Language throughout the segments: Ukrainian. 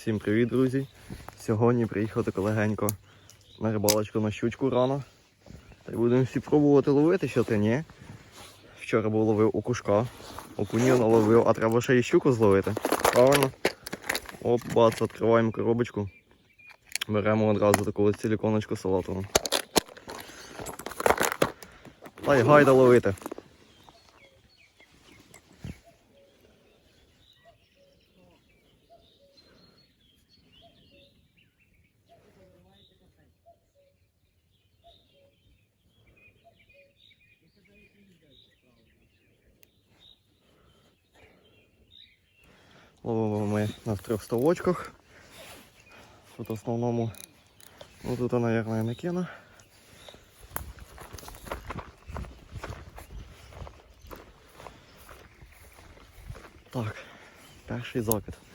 Всім привіт, друзі! Сьогодні приїхав тако легенько на рибалочку на щучку рано. Та й будемо всі пробувати ловити, що ти ні. Вчора був ловив у кушка, окунів наловив, а треба ще і щуку зловити. Правильно? Оп, бац, відкриваємо коробочку. Беремо одразу таку ось силіконочку салатову. Та й гайда ловити. Ловимо ми на трьох ставочках. Тут основному, ну тут, мабуть, не. Так, перший закид.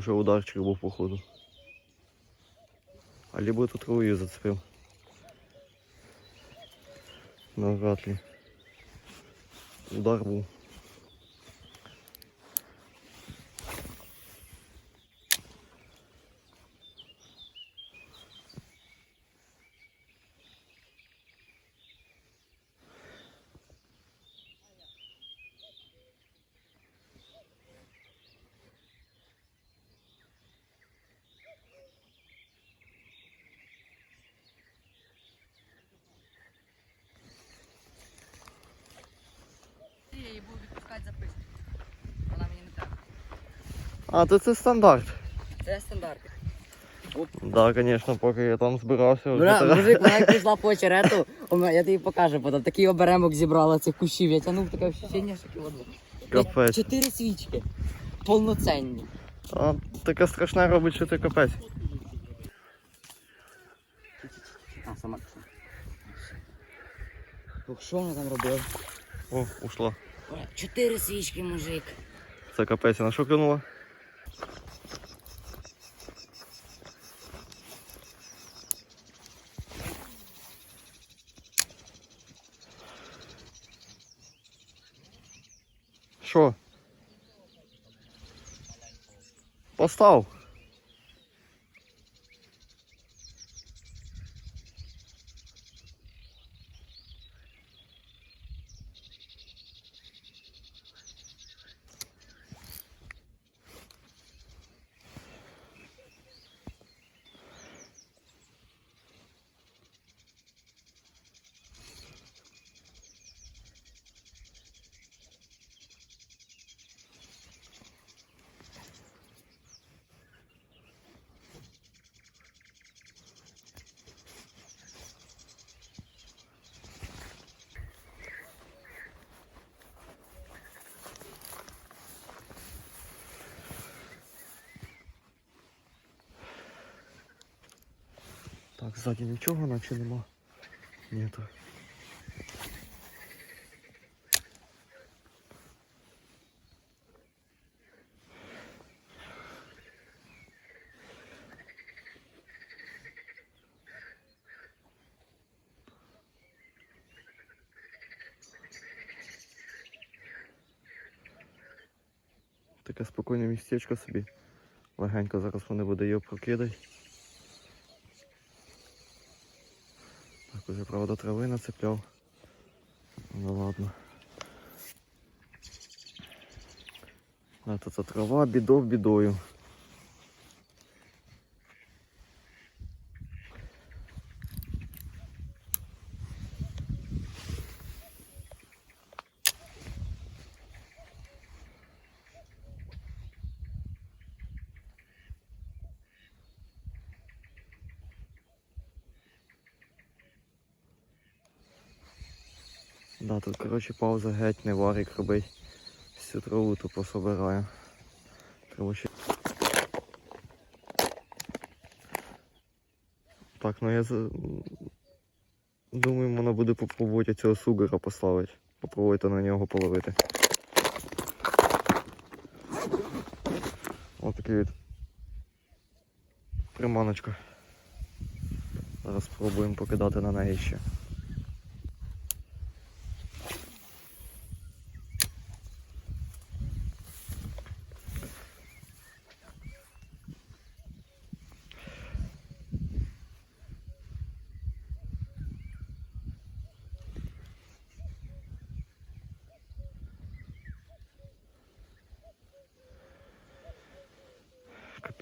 Що ударчик був походу. А либо тут травою зацепив. Навряд ли. Удар був. А, то це стандарт. Це стандарт. Да, звісно, поки я там збирався. Бля, мужик, вона як прийшла по очерету, я тобі покажу потім. Такий оберемок зібрала цих кущів. Я тянув таке ощущення, що кіло два. Капець. Чотири свічки. Повноценні. А, таке страшне робить, що ти капець. А, сама пішла. Ох, Що вона там робила? О, ушла. Чотири свічки, мужик. Це капець, на що клюнула? Що? Постав. Так, ззаді нічого наче нема. Нету. Таке спокійне містечко собі. Легенько зараз вони буде його прокидати. Уже правда трави нацепляв. Ну ладно. А це трава бідо бідою. Да, тут, коротше, пауза геть не варик робить. Всю траву тупо собирає. Треба ще... Так, ну я думаю, можна буде попробувати цього сугара поставити. Попробувати на нього половити. Ось такий від приманочка. Зараз спробуємо покидати на неї ще.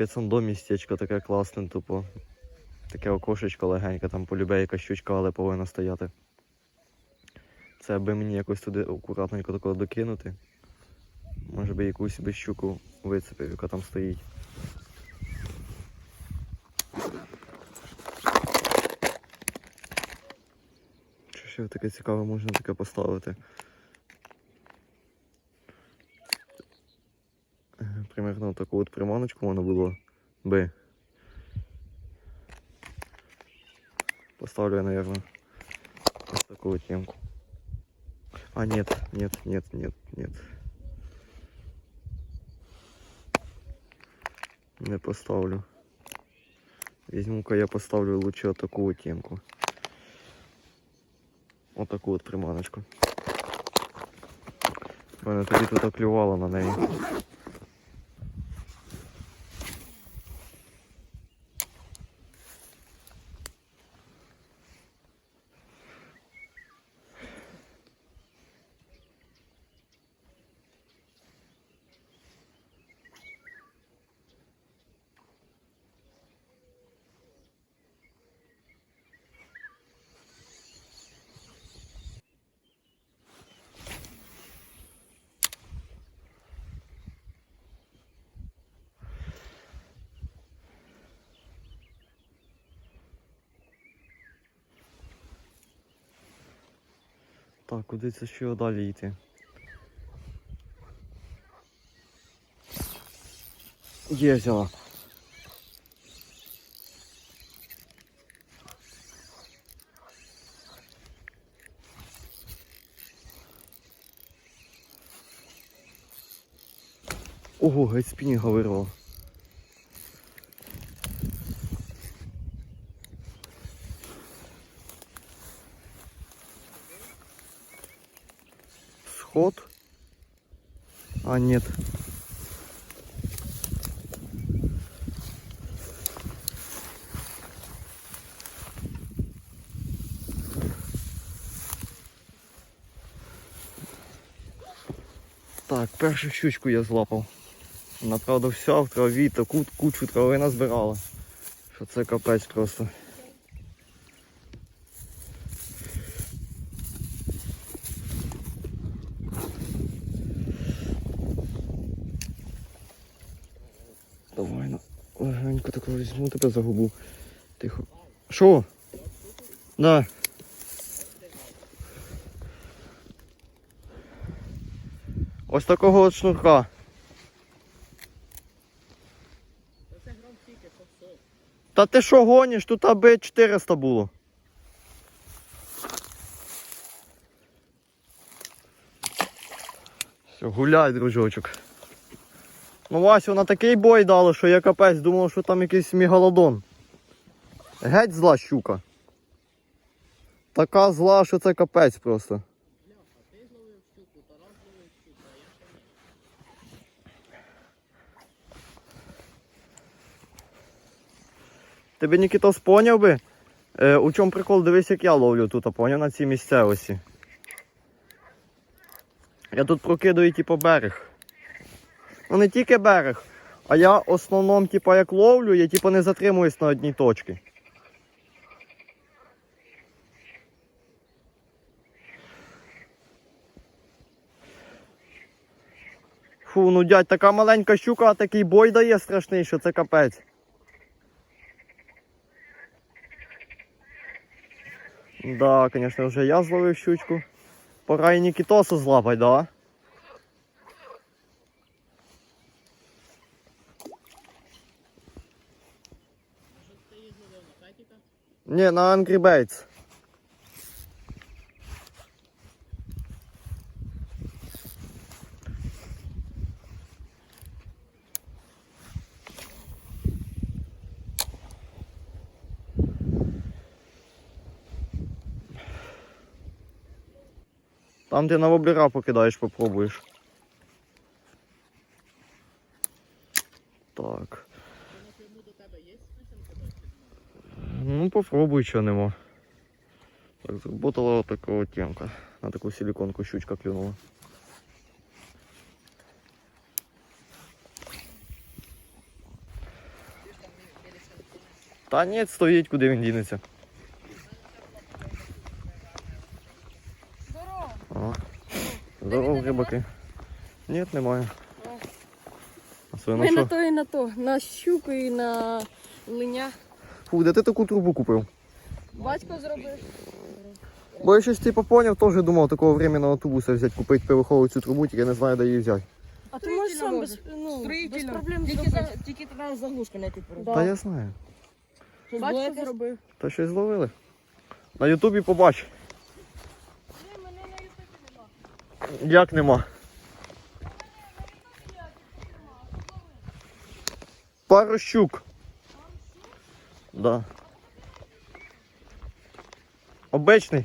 Он містечко таке класне, тупо. Таке окошечко легеньке, там полюбе якась щучка, але повинна стояти. Це аби мені якось туди акуратненько такого докинути. Може би якусь би щуку вицепив, яка там стоїть. Що ще таке цікаве можна таке поставити? Е, Примерно таку от приманочку можна було би. Поставлю я, наверное, вот такую темку. А, нет, нет, нет, нет, нет. Не поставлю. Возьму-ка я поставлю лучше вот такую темку. Вот такую вот приманочку. Мене тоді тут клювало на неї. Так, куди це ще далі йти? Є взяла. Ого, геть спінінга вирвала. Сход. А, нет. Так, першу щучку я злапав. Вона, правда, вся в траві, таку кучу трави назбирала. Що це капець просто. Давай на тако візьму тебе за губу. Тихо. Що? Да. Ось такого от шнурка. Та ти що гониш? Тут аби 400 було. Все, гуляй, дружочок. Ну, Васю, на такий бой дало, що я капець думав, що там якийсь мегалодон. Геть зла щука. Така зла, що це капець просто. Ти би Нікітос поняв би, е, у чому прикол, дивись, як я ловлю тут, а поняв на цій місцевості. Я тут прокидаю типу берег. Ну не тільки берег, а я в основному, типу, як ловлю, я типу не затримуюсь на одній точці. Фу, ну дядь, така маленька щука, а такий бой дає страшний, що це капець. Да, звісно, вже я зловив щучку. Пора і Нікітосу злапать, да? Не, на Angry Birds. Там ти на воблера покидаєш, попробуєш. Так. Ну, попробуй, що нема. Так, заработала такого темка. На таку силиконку щучка клюнула. Та ні, стоїть, куди він дінеться. Здорово. Здорово, рибаки. Ні, немає. А Ми на на то і на то. На щуку і на линя. Фу, де ти таку трубу купив? Батько зробив. Бо я щось типу поняв, теж думав такого временного тубуса взяти, купити пивохову цю трубу, тільки не знаю, де її взяти. А ти можеш сам без, ну, без проблем Тільки, зробити. тільки треба знайти перед. Да. Та я знаю. Щось Батько якесь? зробив. Та щось зловили. На Ютубі побач. Як нема? Пару щук. Да. Обичний.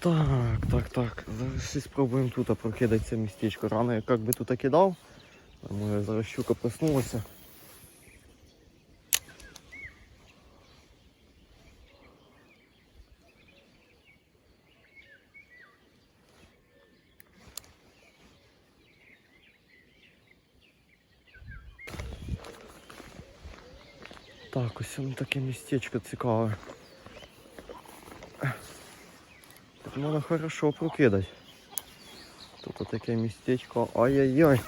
Так, так, так. Зараз спробуємо тут прокидати це містечко. Рано я як би тут кидав. А моя зараз щука проснулася. Так, ось воно таке містечко цікаве. Тут можна хорошо прокидати. Тут таке містечко. Ай-яй-яй.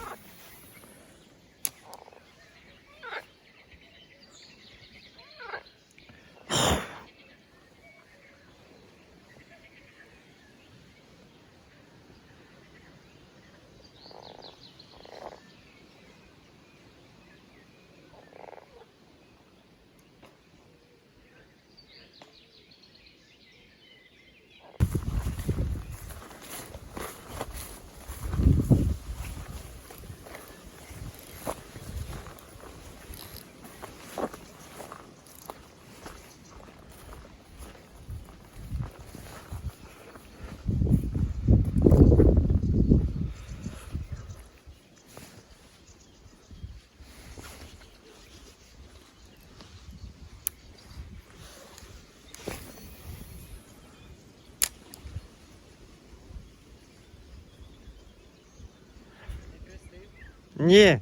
Ні.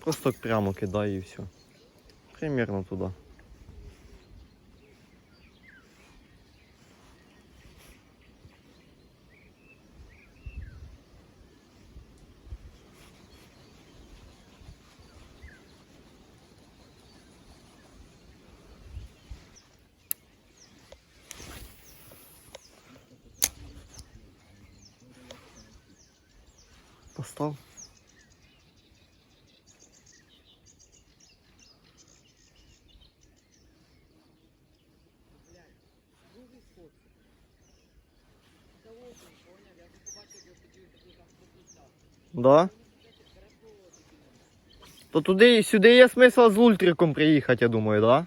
Просто прямо кидай і все. Примерно туди. Постав. Да? То туди, сюди є смисл з ультриком приїхати, я думаю, да?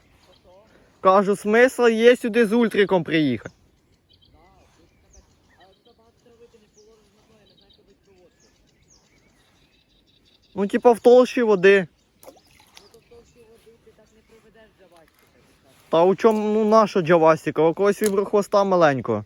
Кажу, смисл є сюди з ультриком приїхати. Ну, типа в толщі води. Та у чому ну, наша джавастика? У когось віброхвоста маленького.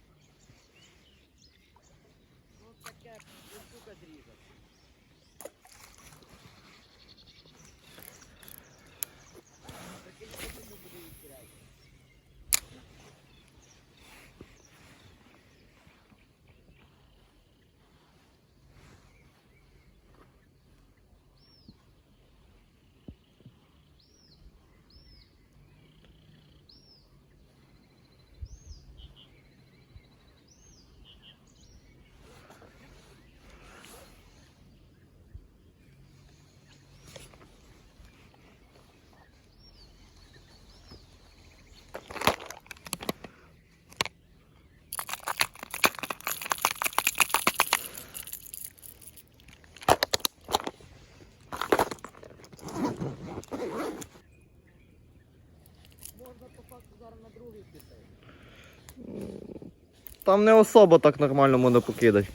Там не особо так нормально можна покидати.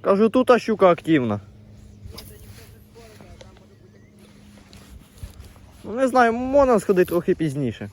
Кажу, тут а щука активна. Ну не знаю, можна сходити трохи пізніше.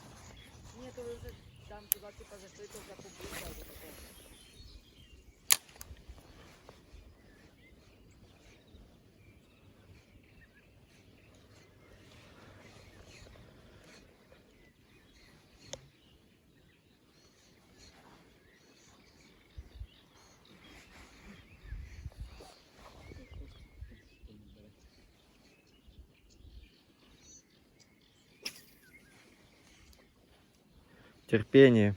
Терпение.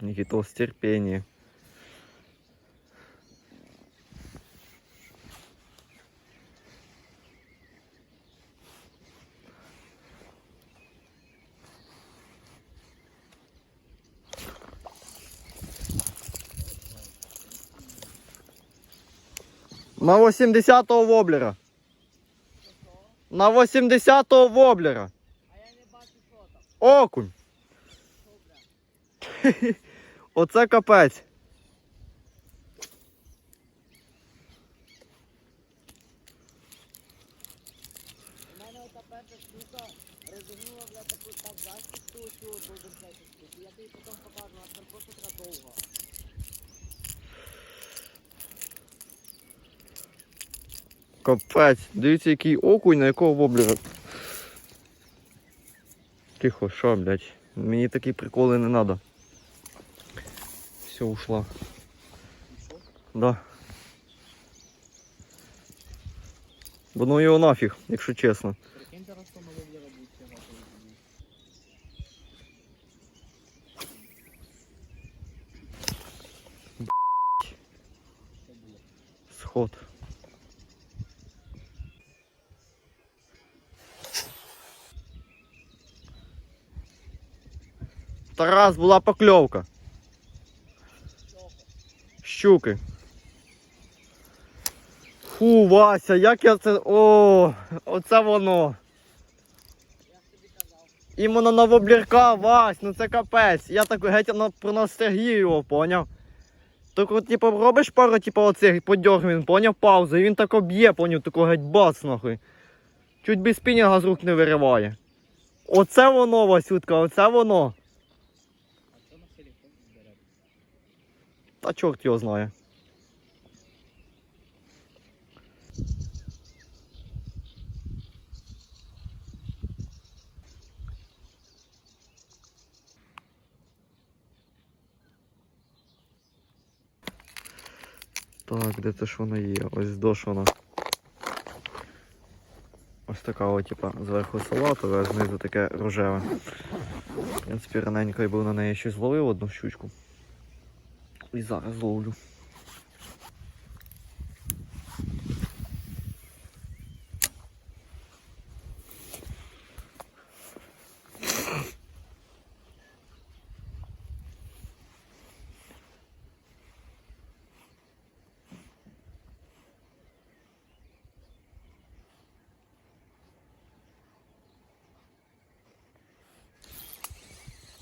Никитос, терпение. На 80-го воблера. На 80-го воблера. А я не бачу, що там. Окунь. Оце капець. У мене ота перша штука розігнула, бля, таку так зачіску, цю довгосечку. Я тобі потім покажу, вона там просто така довга. Капець. Дивіться, який окунь, на якого воблера. Тихо, що, блядь. Мені такі приколи не треба. Все, ушла. Да. Бо ну його нафіг, якщо чесно. Прикинь, зараз що моє для робити Сход. Тарас була покльовка. Щуки. Фу, Вася, як я це. О, оце воно. Іменно на воблірка, Вась, ну це капець. Я так геть на, проностальгію його, поняв? Так от, типу, робиш пару, типу, оцих подьорг, він поняв паузу, і він так об'є, поняв, тако геть бац нахуй. Чуть без спінінга з рук не вириває. Оце воно, Васютка, оце воно. А що на телефон бере? Та чорт його знає. Так, де це ж вона є? Ось дош вона. Ось така от, типа, зверху салатове, а знизу таке рожеве. В принципі, раненько я був на неї щось зловив одну щучку. І зараз ловлю.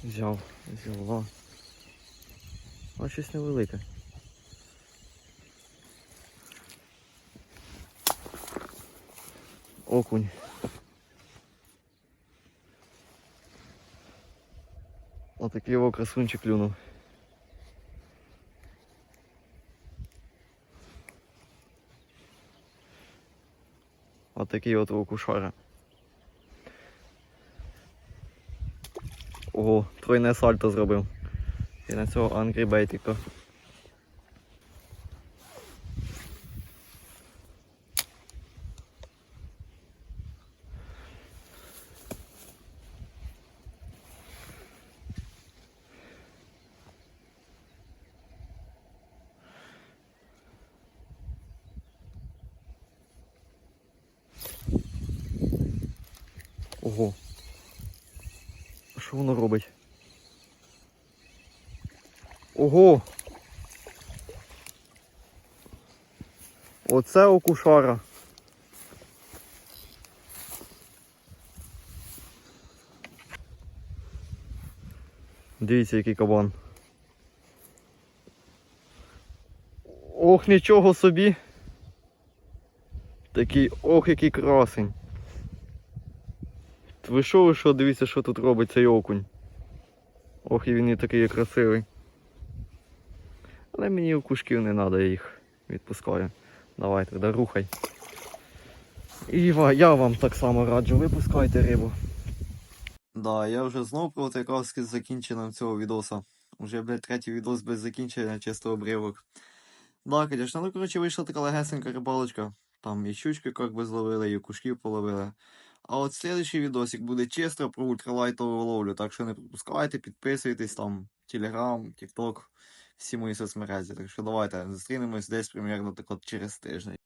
Взяв, взяла. Щось невелике. Окунь. Отакий його красунчик клюнув. Отакий от окушара. Ого, тройне сальто зробив. І на цього ангрібейтика. Ого. А що воно робить? Ого! Оце окушара. Дивіться, який кабан. Ох, нічого собі. Такий, ох, який красень. Ви що, ви що, дивіться, що тут робить цей окунь. Ох, і він і такий красивий. Але мені окушків не треба, я їх відпускаю. Давай, тоді рухай. І я вам так само раджу, випускайте рибу. Да, я вже знов протикався з закінченням цього відоса. Уже, блядь, третій відос без закінчення, чисто обривок. Да, конечно, ну коротше вийшла така легесенька рибалочка. Там і щучки як би зловили, і кушків половили. А от следующий відосик буде чисто про ультралайтову ловлю, так що не пропускайте, підписуйтесь там, Телеграм, Тікток, всі мої соцмережі. Так що давайте зустрінемось десь примерно так от через тиждень.